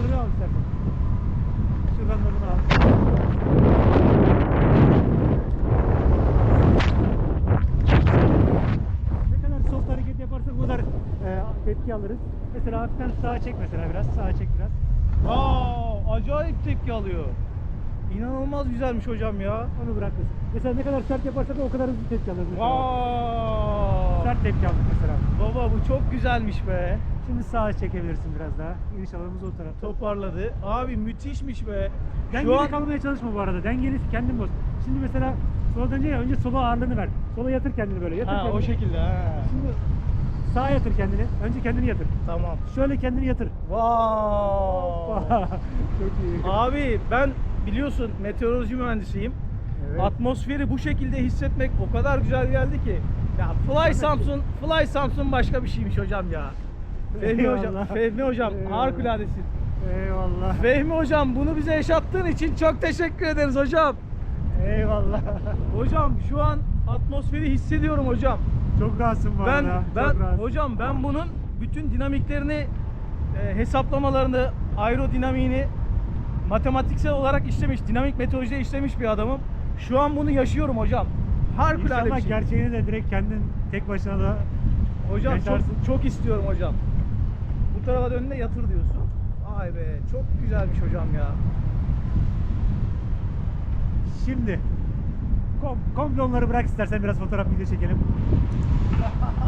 kontrolü al istersen. Şuradan da bunu al. Ne kadar soft hareket yaparsak o kadar e, tepki alırız. Mesela hafiften sağa çek mesela biraz. Sağa çek biraz. Aa, acayip tepki alıyor. İnanılmaz güzelmiş hocam ya. Onu bırakırız. Mesela ne kadar sert yaparsak o kadar hızlı tepki alırız. mesela. Vaa. Sert tepki aldık mesela. Baba bu çok güzelmiş be. Şimdi sağa çekebilirsin biraz daha. İniş alanımız o tarafta. Toparladı. Abi müthişmiş be. Dengeli an kalmaya çalışma bu arada. Dengeli kendin boz. Şimdi mesela sola dönünce ya önce sola ağırlığını ver. Sola yatır kendini böyle. Yatır ha, kendini. o şekilde ha. Şimdi sağa yatır kendini. Önce kendini yatır. Tamam. Şöyle kendini yatır. Wow. Çok iyi. Abi ben biliyorsun meteoroloji mühendisiyim. Evet. Atmosferi bu şekilde hissetmek o kadar güzel geldi ki. Ya Fly Samsun, Fly Samsun başka bir şeymiş hocam ya. Fehmi hocam. Fehmi hocam harikuladesin. Eyvallah. Fehmi hocam bunu bize yaşattığın için çok teşekkür ederiz hocam. Eyvallah. Hocam şu an atmosferi hissediyorum hocam. Çok rahatsın bu Ben arada. ben Çok rahatsın. hocam ben bunun bütün dinamiklerini e, hesaplamalarını, aerodinamiğini matematiksel olarak işlemiş, dinamik meteorolojide işlemiş bir adamım. Şu an bunu yaşıyorum hocam. Harikulade bir İnşallah şey. gerçeğini de direkt kendin tek başına da Hocam çok, yaşarsın. çok istiyorum hocam. Tarafa dönünde yatır diyorsun. Vay be çok güzelmiş hocam ya. Şimdi kom komple onları bırak istersen biraz fotoğraf video çekelim.